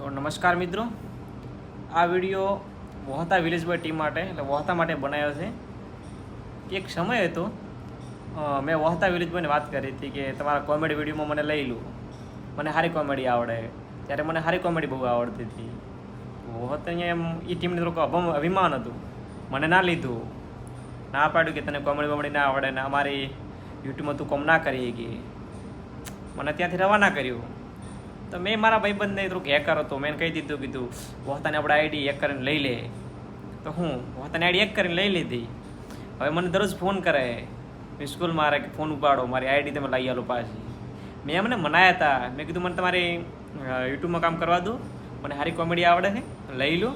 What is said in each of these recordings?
તો નમસ્કાર મિત્રો. આ video Vohta village boy team માટે, એટલે વોહતા માટે બનાવ્યો છે. એક સમય હતો મેં વોહતા વિલેજ બોયને વાત કરી હતી કે તમારા કોમેડી વિડીયોમાં મને લઈ લો. મને સારી કોમેડી આવડે. ત્યારે મને સારી કોમેડી બહુ આવડતી હતી. વોહત અહીંયા એમ એ ટીમને થોડુંક અભમ- અભિમાન હતું. મને ના લીધું. ના પાડ્યું કે તને કોમેડી બોમેડી ના આવડે ને અમારી યુટ્યુબમાં તું કોમ ના કરી કે મને ત્યાંથી રવાના કર્યું. તો મેં મારા ભાઈબંધને થોડુંક હેકર હતો. મેં કહી દીધું, કીધું, વહતાને આપણે આઈડી હેક કરીને લઈ લે. તો હું, વહતાને આઈડી હેક કરીને લઈ લીધી. હવે મને દરરોજ ફોન કરે મેં કોલ મારે કે ફોન ઉપાડો, મારી આઈડી તમે લઈ આલો પાછી. મેં એમને મનાયા હતા. મેં કીધું, મને તમારી યુટ્યુબમાં કામ કરવા દો. મને સારી કોમેડી આવડે છે, લઈ લો.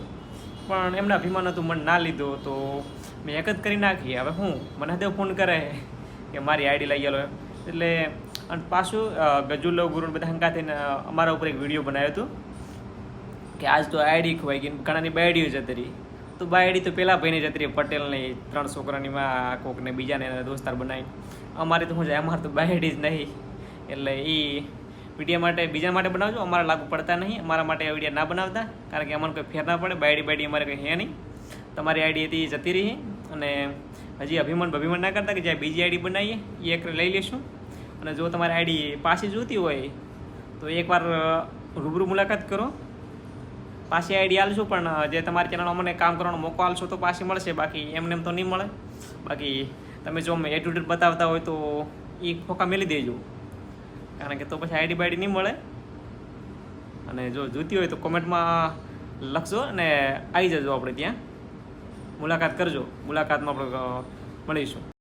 પણ એમના અભિમાન હતું, મને ના લીધો. તો મેં એક જ કરી નાખી. હવે હું, મને દેવ ફોન કરે કે, મારી આઈડી લઈ આલો. એટલે અને પાછું ગજુલ્લો ગુરુ બધા હંકા થઈને અમારા ઉપર એક વીડિયો બનાવ્યો હતો કે આજ તો આઈડી ખોવાઈ ગઈ ઘણાની બાયડીઓ જતી રહી. તો બાયડી તો પેલા ભાઈને જતી રહી પટેલની ત્રણ છોકરાની માં કોકને બીજાને દોસ્તાર બનાવી. અમારે તો શું જાય, અમારે તો બાયડી જ નહીં. એટલે એ વિડીયા માટે, બીજા માટે બનાવજો, અમારા લાગુ પડતા નહીં, અમારા માટે આઈડિયા ના બનાવતા, કારણ કે અમને કોઈ ફેર ના પડે, બાયડી બાયડી અમારે કંઈ હે નહીં. તમારી આઈડી હતી જતી રહી અને હજી અભિમાન અભિમાન ના કરતા કે જ્યાં બીજી આઈડી બનાવીએ એ એક લઈ લેશું. અને જો તમારી આઈડી પાછી જોતી હોય, તો એકવાર રૂબરૂ મુલાકાત કરો. પાછી આઈડી આલશું પણ જે તમારી ચેનલમાં મને કામ કરવાનો મોકો આલશો, તો પાછી મળશે. બાકી એમને એમ તો નહીં મળે. બાકી તમે જો અમે એટીટ્યુડ બતાવતા હોય, તો એ ફોકા મેલી દેજો. કારણ કે તો પછી આઈડી બાઈડી નહીં મળે. અને જો જોતી હોય, તો કોમેન્ટમાં લખજો અને આવી જજો આપણે ત્યાં. મુલાકાત કરજો. મુલાકાતમાં આપણે મળીશું.